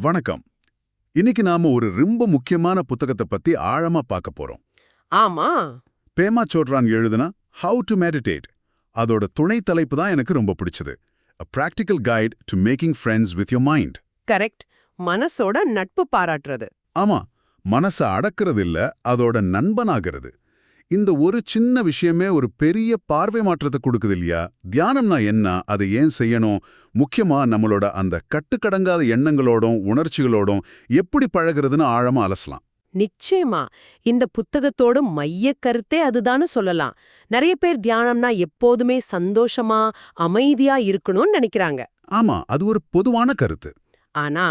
வணக்கம். இன்னைக்கு நாம ஒரு ரொம்ப முக்கியமான புத்தகத்தை பத்தி ஆழமா பார்க்க போறோம். ஆமா. பேமா சோட்ரான் எழுதுனா ஹவு டு மெடிடேட் அதோட துணை தலைப்பு தான் எனக்கு ரொம்ப பிடிச்சது. A practical guide to making friends with your mind. Correct மனசோட நட்பு பாராட்டுறது. ஆமா. மனச அடக்கிறது இல்ல அதோட நண்பனாகிறது. இந்த ஒரு சின்ன விஷயமே ஒரு பெரிய பார்வை மாற்றத்தை கொடுக்குது இல்லையா? தியானம்னா என்ன? அதை ஏன் செய்யணும்? முக்கியமா நம்மளோட அந்த கட்டுக்கடங்காத எண்ணங்களோடும் உணர்ச்சிகளோடும் எப்படி பழகுறதுன்னு ஆழமா அலசலாம். நிச்சயமா. இந்த புத்தகத்தோட மைய கருத்தே அதுதான்னு சொல்லலாம். நிறைய பேர் தியானம்னா எப்போதுமே சந்தோஷமா அமைதியா இருக்கணும்னு நினைக்கிறாங்க. ஆமா அது ஒரு பொதுவான கருத்து. ஆனா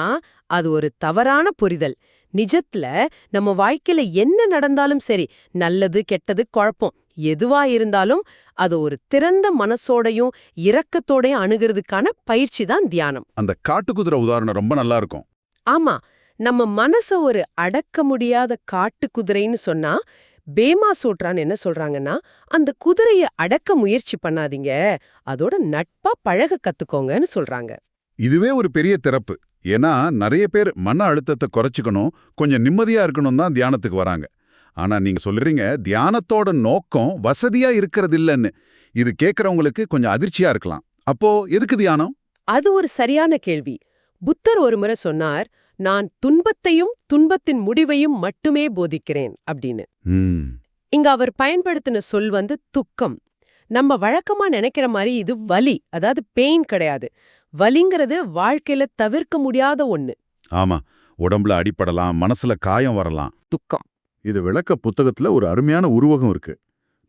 அது ஒரு தவறான புரிதல். நிஜத்துல நம்ம வாழ்க்கையில என்ன நடந்தாலும் சரி நல்லது கெட்டது குழப்பம் எதுவா இருந்தாலும் அது ஒரு திறந்த மனசோடையும் இரக்கத்தோடையும் அணுகிறதுக்கான பயிற்சி தான் தியானம். அந்த காட்டுக்குதிரை உதாரணம் ரொம்ப நல்லா இருக்கும் ஆமா நம்ம மனச ஒரு அடக்க முடியாத காட்டு குதிரைன்னு சொன்னா பேமா சூட்ரான் என்ன சொல்றாங்கன்னா அந்த குதிரைய அடக்க முயற்சி பண்ணாதீங்க அதோட நட்பா பழக கத்துக்கோங்கன்னு சொல்றாங்க. இதுவே ஒரு பெரிய திறப்பு. ஏன்னா நிறைய பேர் மன அழுத்தத்தை குறைச்சிக்கணும் கொஞ்சம் நிம்மதியா இருக்கணும் தான் தியானத்துக்கு வராங்க. ஆனா நீங்க சொல்றீங்க தியானத்தோட நோக்கம் வசதியா இருக்கிறது இல்லைன்னு இது கேட்கறவங்களுக்கு கொஞ்சம் அதிர்ச்சியா இருக்கலாம். அப்போ எதுக்கு தியானம்? அது ஒரு சரியான கேள்வி. புத்தர் ஒரு முறை சொன்னார் நான் துன்பத்தையும் துன்பத்தின் முடிவையும் மட்டுமே போதிக்கிறேன் அப்படின்னு. இங்க அவர் பயன்படுத்தின சொல் வந்து துக்கம். நம்ம வழக்கமா நினைக்கிற மாதிரி இது வலி அதாவது பெயின் கிடையாது. வலிங்கிறது வாழ்க்கையில தவிர்க்க முடியாத ஒண்ணு. ஆமா உடம்புல அடிபடலாம் மனசுல காயம் வரலாம். துக்கம். இது விளக்க புத்தகத்துல ஒரு அருமையான உருவகம் இருக்கு.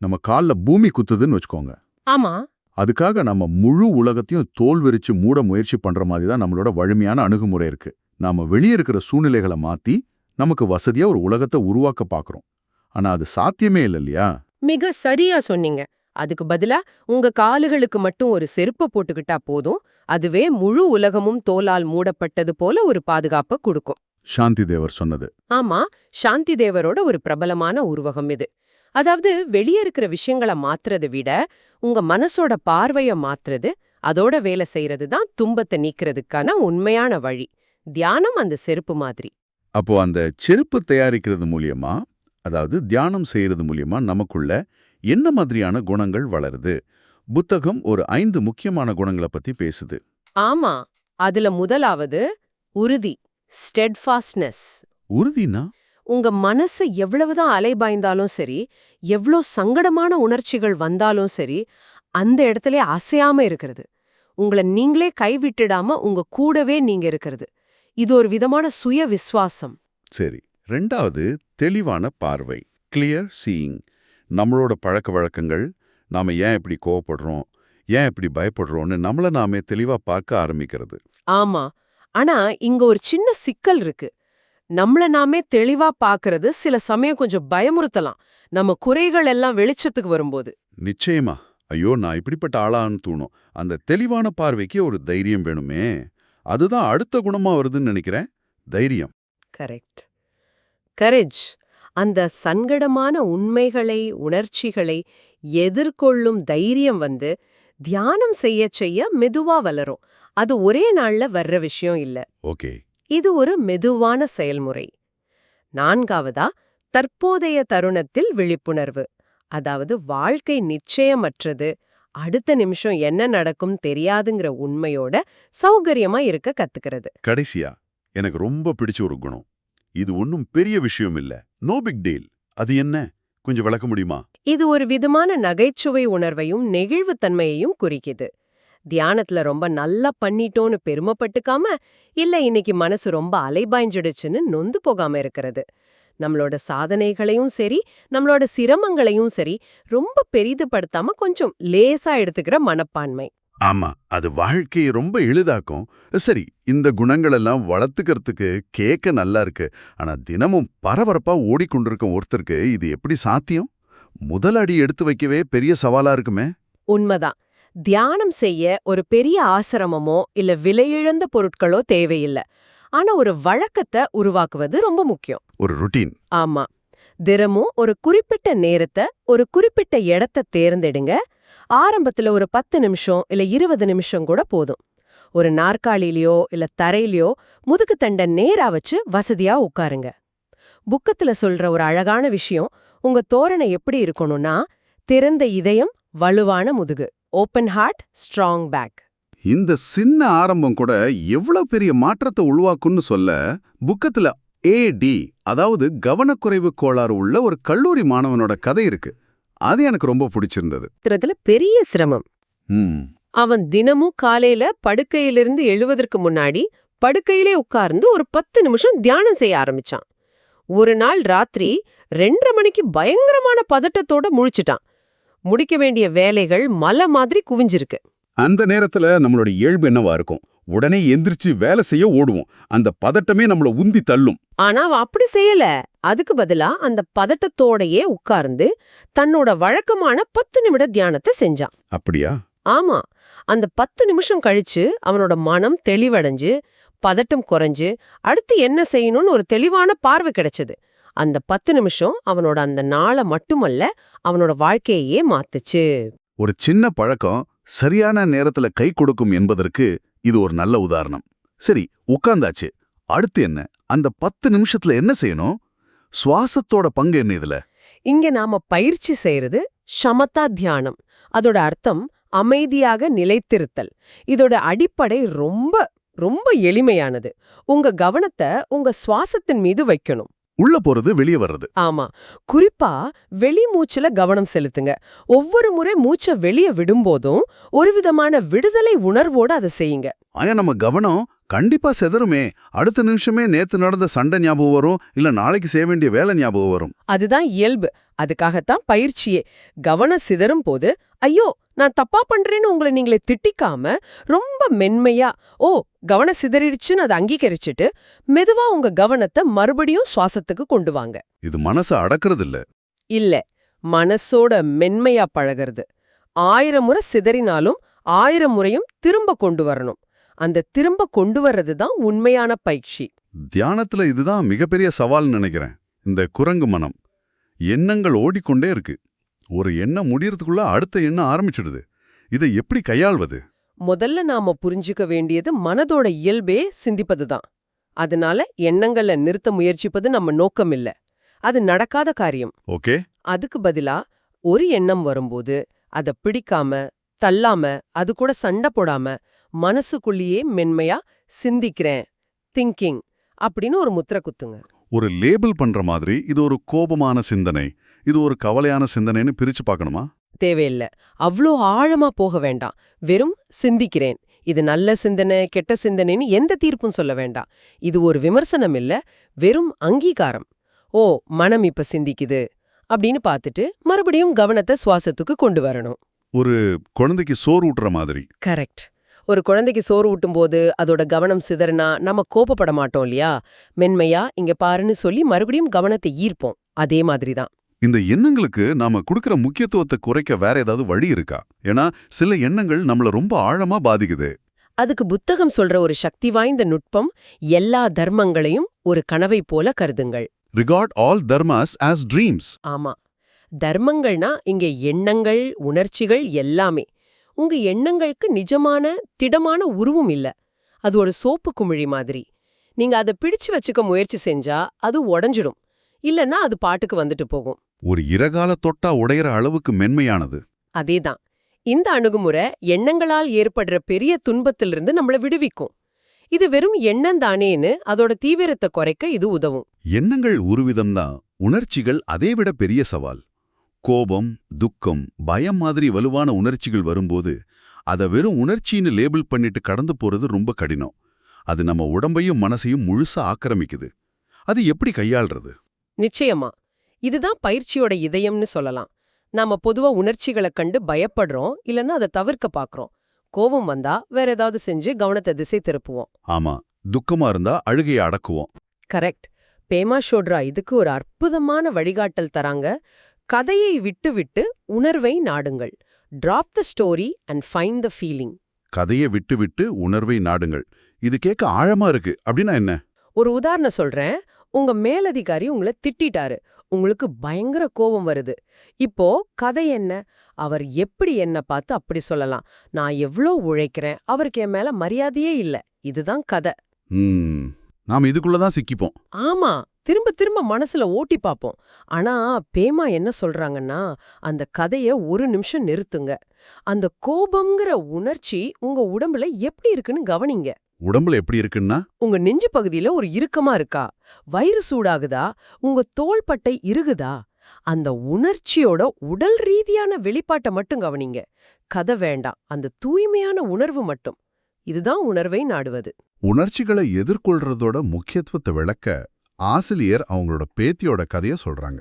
நம்ம கால்ல பூமி குத்துதுன்னு வச்சுக்கோங்க. ஆமா. அதுக்காக நம்ம முழு உலகத்தையும் தோல் விரிச்சு மூட முயற்சி பண்ற மாதிரி தான் நம்மளோட வலிமையான அணுகுமுறை இருக்கு. நாம வெளியே இருக்கிற சூழ்நிலைகளை மாத்தி நமக்கு வசதியா ஒரு உலகத்தை உருவாக்க பாக்குறோம். ஆனா அது சாத்தியமே இல்லை இல்லையா? மிக சரியா சொன்னீங்க. அதுக்கு பதிலா உங்க காலுகளுக்கு மட்டும் ஒரு செருப்பை போட்டுக்கிட்டா போதும். அதுவே முழு உலகமும் தோலால் மூடப்பட்டது போல ஒரு பாதுகாப்பை கொடுக்கும். சாந்தி தேவர் சொன்னது. ஆமா சாந்தி தேவரோட ஒரு பிரபலமான உருவகம் இது. அதாவது வெளியே இருக்கிற விஷயங்களை மாத்துறதை விட உங்க மனசோட பார்வைய மாத்துறது அதோட வேலை செய்யறது தான் துன்பத்தை நீக்கிறதுக்கான உண்மையான வழி. தியானம் அந்த செருப்பு மாதிரி. அப்போ அந்த செருப்பு தயாரிக்கிறது மூலியமா அதாவது தியானம் செய்யறது மூலியமா நமக்குள்ள என்ன மாதிரியான குணங்கள் வளருது? புத்தகம் ஒரு ஐந்து முக்கியமான குணங்களை பத்தி பேசுது. ஆமா அதுல முதலாவது உறுதி ஸ்டெட்ஃபாஸ்ட்னஸ் உறுதினா? உங்க மனசு எவ்வளவுதான் அலைபாய்ந்தாலும் சரி எவ்ளோ சங்கடமான உணர்ச்சிகள் வந்தாலும் சரி அந்த இடத்துல அசையாம இருக்கிறது. உங்களை நீங்களே கைவிட்டுடாம உங்க கூடவே நீங்க இருக்கிறது. இது ஒரு விதமான சுய விசுவாசம் சரி ரெண்டாவது தெளிவான பார்வை கிளியர் சீயிங் நம்மளோட பழக்க வழக்கங்கள் நாம ஏன் இப்படி கோவப்படுறோம் ஏன் இப்படி பயப்படுறோம்னு நம்மள நாமே தெளிவா பார்க்க ஆரம்பிக்கிறது. ஆமா. ஆனா இங்க ஒரு சின்ன சிக்கல் இருக்கு. நம்மள நாமே தெளிவா பாக்குறது சில சமயம் கொஞ்சம் பயமுறுத்தலாம். நம்ம குறைகள் எல்லாம் வெளிச்சத்துக்கு வரும்போது. நிச்சயமா. ஐயோ நான் இப்படிப்பட்ட ஆளான்னு தோணும். அந்த தெளிவான பார்வைக்கு ஒரு தைரியம் வேணுமே. அதுதான் அடுத்த குணமா வருதுன்னு நினைக்கிறேன். தைரியம். கரெக்ட். கரேஜ். அந்த சங்கடமான உண்மைகளை உணர்ச்சிகளை எதிர்கொள்ளும் தைரியம் வந்து தியானம் செய்ய செய்ய மெதுவா வளரும். அது ஒரே நாள்ல வர்ற விஷயம் இல்ல. ஓகே. இது ஒரு மெதுவான செயல்முறை. நான்காவதா தற்போதைய தருணத்தில் விழிப்புணர்வு. அதாவது வாழ்க்கை நிச்சயமற்றது. அடுத்த நிமிஷம் என்ன நடக்கும் தெரியாதுங்கிற உண்மையோட சௌகரியமா இருக்க கத்துக்கிறது. கடைசியா எனக்கு ரொம்ப பிடிச்ச ஒரு குணம். இது ஒன்றும் பெரிய விஷயம் இல்ல. நோ பிக் டீல் அது என்ன? கொஞ்சம் விளக்க முடியுமா? இது ஒரு விதமான நகைச்சுவை உணர்வையும் நெகிழ்வுத்தன்மையையும் குறிக்குது. தியானத்துல ரொம்ப நல்லா பண்ணிட்டோன்னு பெருமைப்பட்டுக்காம இல்ல இன்னைக்கு மனசு ரொம்ப அலைபாய்ஞ்சிடுச்சுன்னு நொந்து போகாம இருக்கிறது. நம்மளோட சாதனைகளையும் சரி நம்மளோட சிரமங்களையும் சரி ரொம்ப பெரிதுபடுத்தாம கொஞ்சம் லேசா எடுத்துக்கிற மனப்பான்மை. ஆமா அது வாழ்க்கையை ரொம்ப எளிதாக்கும். சரி இந்த குணங்களெல்லாம் வளர்த்துக்கிறதுக்கு கேட்க நல்லா இருக்கு. ஆனா தினமும் பரபரப்பா ஓடிக்கொண்டிருக்கும் ஒருத்தருக்கு இது எப்படி சாத்தியம்? முதல் அடி எடுத்து வைக்கவே பெரிய சவாலா இருக்குமே. உண்மைதான். தியானம் செய்ய ஒரு பெரிய ஆசிரமமோ இல்ல விலையிழந்த பொருட்களோ தேவையில்லை. ஆனா ஒரு வழக்கத்தை உருவாக்குவது ரொம்ப முக்கியம். ஒரு ருட்டீன் ஆமா. தினமும் ஒரு குறிப்பிட்ட நேரத்தை ஒரு குறிப்பிட்ட இடத்த தேர்ந்தெடுங்க. ஆரம்பத்துல ஒரு பத்து நிமிஷம் இல்ல இருபது நிமிஷம் கூட போதும். ஒரு நாற்காலியிலயோ இல்ல தரையிலயோ முதுகுத்தண்டை நேரா வச்சு வசதியா உட்காருங்க. புக்கத்துல சொல்ற ஒரு அழகான விஷயம் உங்க தோரணை எப்படி இருக்கணும்னா திறந்த இதயம் வலுவான முதுகு. ஓப்பன் ஹார்ட் ஸ்ட்ராங் பேக் இந்த சின்ன ஆரம்பம் கூட எவ்வளவு பெரிய மாற்றத்தை உருவாக்கும்னு சொல்ல புக்கத்துல ஏடி அதாவது கவனக்குறைவு கோளாறு உள்ள ஒரு கல்லூரி மாணவனோட கதை இருக்கு. அது எனக்கு ரொம்ப பிடிச்சிருந்தது. திறத்துல பெரிய சிரமம். அவன் தினமும் காலையில படுக்கையிலிருந்து எழுவதற்கு முன்னாடி படுக்கையிலே உட்கார்ந்து ஒரு பத்து நிமிஷம் தியானம் செய்ய ஆரம்பிச்சான். ஒரு நாள் ராத்திரி ரெண்டரை மணிக்கு பயங்கரமான பதட்டத்தோட முழிச்சிட்டான். முடிக்க வேண்டிய வேலைகள் மலை மாதிரி குவிஞ்சிருக்கு. அந்த நேரத்துல நம்மளோட இயல்பு என்னவா இருக்கும்? உடனே எந்திரிச்சு வேலை செய்ய ஓடுவோம். அந்த பதட்டமே நம்மள உந்தி தள்ளும். ஆனா அவன் அப்படி செய்யல. அதுக்கு பதிலா அந்த பதட்டத்தோடயே உட்கார்ந்து தன்னோட வழக்கமான பத்து நிமிட தியானத்தை செஞ்சான். அப்படியா? ஆமா. அந்த பத்து நிமிஷம் கழிச்சு அவனோட மனம் தெளிவடைஞ்சு பதட்டம் குறைஞ்சு அடுத்து என்ன செய்யணும்னு ஒரு தெளிவான பார்வை கிடைச்சது. அந்த பத்து நிமிஷம் அவனோட அந்த நாளை மட்டுமல்ல அவனோட வாழ்க்கையே மாத்துச்சு. ஒரு சின்ன பழக்கம் சரியான நேரத்துல கை கொடுக்கும் என்பதற்கு இது ஒரு நல்ல உதாரணம். சரி உட்கார்ந்தாச்சு அடுத்து என்ன? அந்த பத்து நிமிஷத்துல என்ன செய்யணும்? சுவாசத்தோட பங்கு என்ன இதுல? இங்க நாம பயிற்சி செய்யறது சமதா தியானம். அதோட அர்த்தம் அமைதியாக நிலைத்திருத்தல். இதோட அடிப்படை ரொம்ப ரொம்ப எளிமையானது. உங்க கவனத்தை உங்க சுவாசத்தின் மீது வைக்கணும். உள்ள போறது வெளியே வர்றது. ஆமா. குறிப்பா வெளி மூச்சுல கவனம் செலுத்துங்க. ஒவ்வொரு முறை மூச்சை வெளிய விடும்போதும் ஒரு விதமான விடுதலை உணர்வோட அதை செய்யுங்க. ஆனா நம்ம கவனம் கண்டிப்பா செதறுமே. அடுத்த நிமிஷமே நேத்து நடந்த சண்டை ஞாபகம் வரும் இல்ல நாளைக்கு செய்ய வேண்டிய வேலை ஞாபகம் வரும். அதுதான் இயல்பு. அதுக்காகத்தான் பயிற்சியே. கவனம் சிதறும் போது ஐயோ நான் தப்பா பண்றேன்னு உங்களை நீங்களே திட்டிக்காம ரொம்ப மென்மையா ஓ கவனம் சிதறிடுச்சுன்னு அதை அங்கீகரிச்சுட்டு மெதுவா உங்க கவனத்தை மறுபடியும் சுவாசத்துக்கு கொண்டு வாங்க. இது மனசை அடக்கிறது இல்ல இல்ல மனசோட மென்மையா பழகிறது. ஆயிரம் முறை சிதறினாலும் ஆயிரம் முறையும் திரும்ப கொண்டு வரணும். அந்த திரும்ப கொண்டு வர்றது தான் உண்மையான பயிற்சி. தியானத்துல இதுதான் மிகப்பெரிய சவால்னு நினைக்கிறேன். இந்த குரங்கு மனம். எண்ணங்கள் ஓடிக்கொண்டே இருக்கு. ஒரு எண்ணம் முடியறதுக்குள்ள அடுத்த எண்ணம் ஆரம்பிச்சிடுது. இதை எப்படி கையாள்வது? முதல்ல நாம புரிஞ்சுக்க வேண்டியது மனதோட இயல்பே சிந்திப்பதுதான். அதனால எண்ணங்களை நிறுத்த முயற்சிப்பது நம்ம நோக்கம் இல்ல அது நடக்காத காரியம். ஓகே. அதுக்கு பதிலா ஒரு எண்ணம் வரும்போது அத பிடிக்காம தள்ளாம அது கூட சண்டை போடாம மனசுக்குள்ளேயே மென்மையா சிந்திக்கிறேன் திங்கிங் அப்படின்னு ஒரு முத்திரை குத்துங்க. ஒரு லேபிள் பண்ற மாதிரி இது ஒரு கோபமான சிந்தனை. இது ஒரு கவலையான சிந்தனைன்னு பிரிச்சு பார்க்கணுமா? தேவையில்ல. அவ்ளோ ஆழமா போக வேண்டாம். வெறும் சிந்திக்கிறேன். இது நல்ல சிந்தனை கெட்ட சிந்தனைன்னு எந்த தீர்ப்பும் சொல்ல வேண்டாம். இது ஒரு விமர்சனம் இல்ல வெறும் அங்கீகாரம். ஓ மனம் இப்ப சிந்திக்குது அப்படின்னு பார்த்துட்டு மறுபடியும் கவனத்தை சுவாசத்துக்கு கொண்டு வரணும். ஒரு குழந்தைக்கு சோறு ஊட்டுற மாதிரி. கரெக்ட். ஒரு குழந்தைக்கு சோறு ஊட்டும்போது அதோட கவனம் சிதறனா நம்ம கோபப்பட மாட்டோம் இல்லையா? மென்மையா இங்க பாருன்னு சொல்லி மறுபடியும் கவனத்தை ஈர்ப்போம். அதே மாதிரி தான் இந்த எண்ணங்களுக்கு நாம கொடுக்கிற முக்கியத்துவத்தை குறைக்க வேற ஏதாவது வழி இருக்கா? ஏன்னா சில எண்ணங்கள் நம்மள ரொம்ப ஆழமா பாதிக்குது. அதுக்கு புத்தகம் சொல்ற ஒரு சக்தி வாய்ந்த நுட்பம் எல்லா தர்மங்களையும் ஒரு கனவை போல கருதுங்கள். Regard all dharmas as dreams ஆமா. தர்மங்கள்னா இங்க எண்ணங்கள் உணர்ச்சிகள் எல்லாமே. உங்க எண்ணங்களுக்கு நிஜமான திடமான உருவம் இல்ல. அது ஒரு சோப்பு குமிழி மாதிரி. நீங்க அதை பிடிச்சு வச்சுக்க முயற்சி செஞ்சா அது உடைஞ்சிடும். இல்லன்னா அது பாட்டுக்கு வந்துட்டு போகும். ஒரு இரகால தொட்டா உடையிற அளவுக்கு மென்மையானது. அதேதான். இந்த அணுகுமுறை எண்ணங்களால் ஏற்படுற பெரிய துன்பத்திலிருந்து நம்மள விடுவிக்கும். இது வெறும் எண்ணம் தானேன்னு அதோட தீவிரத்தை குறைக்க இது உதவும். எண்ணங்கள் ஒருவிதம்தான் உணர்ச்சிகள் அதைவிட பெரிய சவால். கோபம் துக்கம் பயம் மாதிரி வலுவான உணர்ச்சிகள் வரும்போது அத வெறும் உணர்ச்சின்னு லேபிள் பண்ணிட்டு கடந்து போறது ரொம்ப கடினம். அது நம்ம உடம்பையும் மனசையும் முழுசா ஆக்கிரமிக்குது. அது எப்படி கையாள்றது? நிச்சயமா. இதுதான் பயிற்சியோட இதயம்னு சொல்லலாம். நாம பொதுவா உணர்ச்சிகளை கண்டு பயப்படுறோம் இல்லைன்னா அதை தவிர்க்க பாக்குறோம் கோபம் வந்தா வேற ஏதாவது செஞ்சு கவனத்தை திசை திருப்புவோம். ஆமா துக்கமா இருந்தா அழுகையை அடக்குவோம். கரெக்ட். பேமா ஷோட்ரா இதுக்கு ஒரு அற்புதமான வழிகாட்டல் தராங்க. கதையை விட்டு விட்டு உணர்வை நாடுங்கள். Drop the story and find the feeling கதையை விட்டு விட்டு உணர்வை நாடுங்கள். இது கேட்க ஆழமா இருக்கு. அப்படின்னா என்ன? ஒரு உதாரணம் சொல்றேன். உங்க மேலதிகாரி உங்களை திட்டிட்டாரு. உங்களுக்கு பயங்கர கோபம் வருது. இப்போ கதை என்ன? அவர் எப்படி என்ன பார்த்து அப்படி சொல்லலாம்? நான் எவ்ளோ உழைக்கிறேன்? அவருக்கு என் மேல மரியாதையே இல்ல. இதுதான் கதை. நாம் இதுக்குள்ள தான் சிக்கிப்போம். ஆமா. திரும்ப திரும்ப மனசுல ஓட்டி பாப்போம் ஆனா பேமா என்ன சொல்றாங்கன்னா அந்த கதைய ஒரு நிமிஷம் நிறுத்துங்க. அந்த கோபம்ங்கிற உணர்ச்சி உங்க உடம்புல எப்படி இருக்குன்னு கவனிங்க. உடம்புல எப்படி இருக்குன்னா? உங்க நெஞ்சு பகுதியில ஒரு இறுக்கமா இருக்கா? வயிறு சூடாகுதா? உங்க தோள்பட்டை இறுகுதா? அந்த உணர்ச்சியோட உடல் ரீதியான வெளிப்பாட்டை மட்டும் கவனிங்க. கதை வேண்டாம். அந்த தூய்மையான உணர்வு மட்டும். இதுதான் உணர்வை நாடுவது. உணர்ச்சிகளை எதிர்கொள்றதோட முக்கியத்துவத்தை விளக்க ஆசிரியர் அவங்களோட பேத்தியோட கதைய சொல்றாங்க.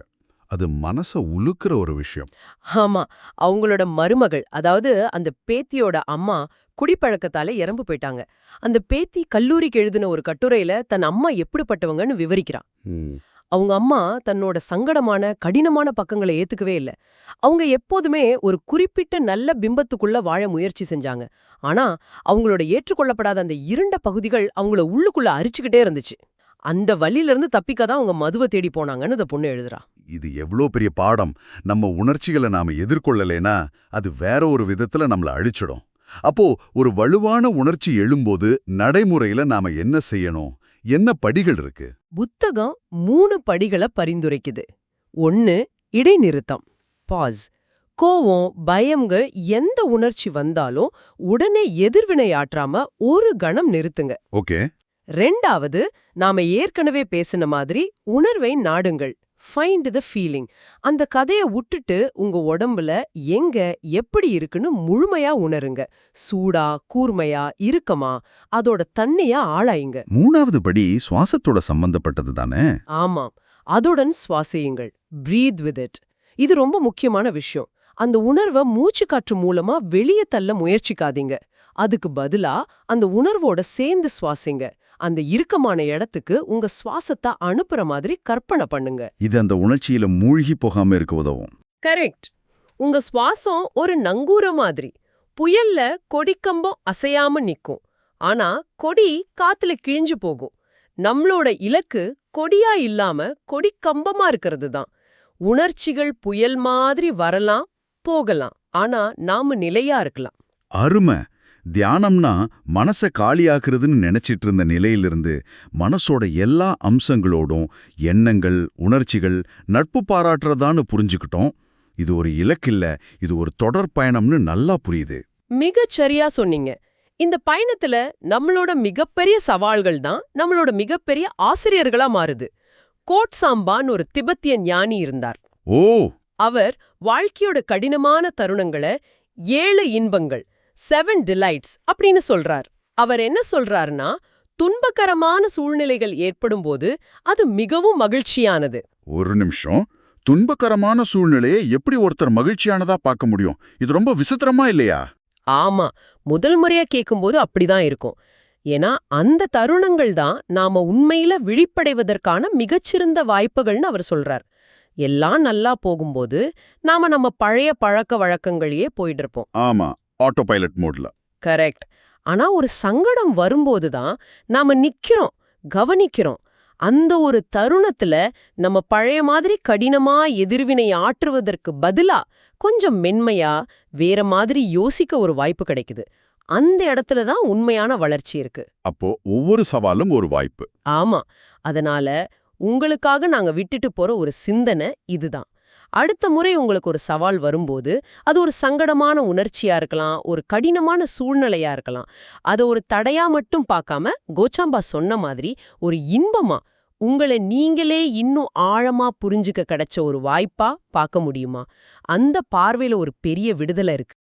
அது மனச உலுக்குற ஒரு விஷயம். ஆமா. அவங்களோட மருமகள் அதாவது அந்த பேத்தியோட அம்மா குடிப்பழக்கத்தால இறந்து போயிட்டாங்க. அந்த பேத்தி கல்லூரிக்கு எழுதின ஒரு கட்டுரையில தன் அம்மா எப்படிப்பட்டவங்கன்னு விவரிக்கிறான் அவங்க அம்மா தன்னோட சங்கடமான கடினமான பக்கங்களை ஏத்துக்கவே இல்ல. அவங்க எப்போதுமே ஒரு குறிப்பிட்ட நல்ல பிம்பத்துக்குள்ள வாழ முயற்சி செஞ்சாங்க. ஆனா அவங்களோட ஏற்றுக்கொள்ளப்படாத அந்த இருண்ட பகுதிகள் அவங்கள உள்ளுக்குள்ள அரிச்சுக்கிட்டே இருந்துச்சு. அந்த வழியில இருந்து தப்பிக்க தான் அவங்க மதுவை தேடி போனாங்கன்னு இந்த பொண்ணு எழுதுறா. இது எவ்ளோ பெரிய பாடம். நம்ம உணர்ச்சிகளை நாம எதிர்கொள்ளலைனா அது வேற ஒரு விதத்துல நம்மள அழிச்சிடும். அப்போ ஒரு வலுவான உணர்ச்சி எழும்போது நடைமுறையில நாம என்ன செய்யணும்? என்ன படிகள் இருக்கு? புத்தகம் மூணு படிகளை பரிந்துரைக்குது. ஒன்னு இடைநிறுத்தம். பாஸ் கோவம் பயம்ங்க எந்த உணர்ச்சி வந்தாலும் உடனே எதிர்வினை ஆற்றாம ஒரு கணம் நிறுத்துங்க. ஓகே. ரெண்டாவது நாம ஏற்கனவே பேசின மாதிரி உணர்வை நாடுங்கள். ஃபைண்ட் த ஃபீலிங் அந்த கதைய விட்டுட்டு உங்க உடம்புல எங்க எப்படி இருக்குன்னு முழுமையா உணருங்க. சூடா கூர்மையா இறுக்கமா அதோட தன்னையா ஆளாயுங்க மூணாவது படி சுவாசத்தோட சம்பந்தப்பட்டது தானே? ஆமாம். அதுடன் சுவாசியுங்கள். பிரீத் வித் இட் இது ரொம்ப முக்கியமான விஷயம். அந்த உணர்வை மூச்சு காற்று மூலமா வெளியே தள்ள முயற்சிக்காதீங்க. அதுக்கு பதிலா அந்த உணர்வோட சேர்ந்து சுவாசிங்க. அந்த இறுக்கமான இடத்துக்கு உங்க சுவாசத்தை அனுப்புற மாதிரி கற்பனை பண்ணுங்க. இது அந்த உணர்ச்சியில மூழ்கி போகாம இருக்க உதவும். கரெக்ட். உங்க சுவாசம் ஒரு நங்கூர மாதிரி. புயல்ல கொடிக்கம்பம் அசையாம நிக்கும். ஆனா கொடி காத்துல கிழிஞ்சு போகும். நம்மளோட இலக்கு கொடியா இல்லாம கொடிக்கம்பமா இருக்கிறது தான். உணர்ச்சிகள் புயல் மாதிரி வரலாம் போகலாம். ஆனா நாம நிலையா இருக்கலாம். அருமை. தியானம்னா மனச காலியாக்குறதுன்னு நினைச்சிட்டு இருந்த நிலையிலிருந்து மனசோட எல்லா அம்சங்களோடும் எண்ணங்கள் உணர்ச்சிகள் நட்பு பாராட்டுறதான்னு புரிஞ்சுக்கிட்டோம். இது ஒரு இலக்கில்ல இது ஒரு தொடர் பயணம்னு நல்லா புரியுது. மிகச் சரியா சொன்னீங்க. இந்த பயணத்துல நம்மளோட மிகப்பெரிய சவால்கள் தான் நம்மளோட மிகப்பெரிய ஆசிரியர்களா மாறுது. கோட் சாம்பான்னு ஒரு திபெத்திய ஞானி இருந்தார். ஓ! அவர் வாழ்க்கையோட கடினமான தருணங்களை ஏழு இன்பங்கள் செவன் டிலைட்ஸ் அப்படின்னு சொல்றார். அவர் என்ன சொல்றாருன்னா துன்பகரமான சூழ்நிலைகள் ஏற்படும்போது அது மிகவும் மகிழ்ச்சியானது. ஒரு நிமிஷம். துன்பகரமான சூழ்நிலையை எப்படி ஒருத்தர் மகிழ்ச்சியானதா பார்க்க முடியும்? இது ரொம்ப விசித்திரமா இல்லையா? ஆமா. முதல் முறையா கேட்கும்போது அப்படிதான் இருக்கும். ஏன்னா அந்த தருணங்கள் தான் நாம உண்மையில விழிப்படைவதற்கான மிகச்சிறந்த வாய்ப்புகள்னு அவர் சொல்றார். எல்லாம் நல்லா போகும்போது நாம நம்ம பழைய பழக்க வழக்கங்களையே போயிட்டு இருப்போம் ஆமா. ஆட்டோ பைலட் மோட்ல கரெக்ட் ஆனா ஒரு சங்கடம் வரும்போது தான் நாம நிக்கிறோம் கவனிக்கிறோம். அந்த ஒரு தருணத்துல நம்ம பழைய மாதிரி கடினமா எதிர்வினை ஆற்றுவதற்கு பதிலா கொஞ்சம் மென்மையா வேற மாதிரி யோசிக்க ஒரு வாய்ப்பு கிடைக்குது. அந்த இடத்துல தான் உண்மையான வளர்ச்சி இருக்கு. அப்போ ஒவ்வொரு சவாலும் ஒரு வாய்ப்பு. ஆமா. அதனால உங்களுக்காக நாங்க விட்டுட்டு போற ஒரு சிந்தனை இதுதான். அடுத்த முறை உங்களுக்கு ஒரு சவால் வரும்போது அது ஒரு சங்கடமான உணர்ச்சியா இருக்கலாம் ஒரு கடினமான சூழ்நிலையா இருக்கலாம். அதை ஒரு தடையா மட்டும் பார்க்காம கோச்சாம்பா சொன்ன மாதிரி ஒரு இன்பமா உங்களை நீங்களே இன்னும் ஆழமா புரிஞ்சுக்க கிடைச்ச ஒரு வாய்ப்பா பார்க்க முடியுமா? அந்த பார்வையில ஒரு பெரிய விடுதலை இருக்கு.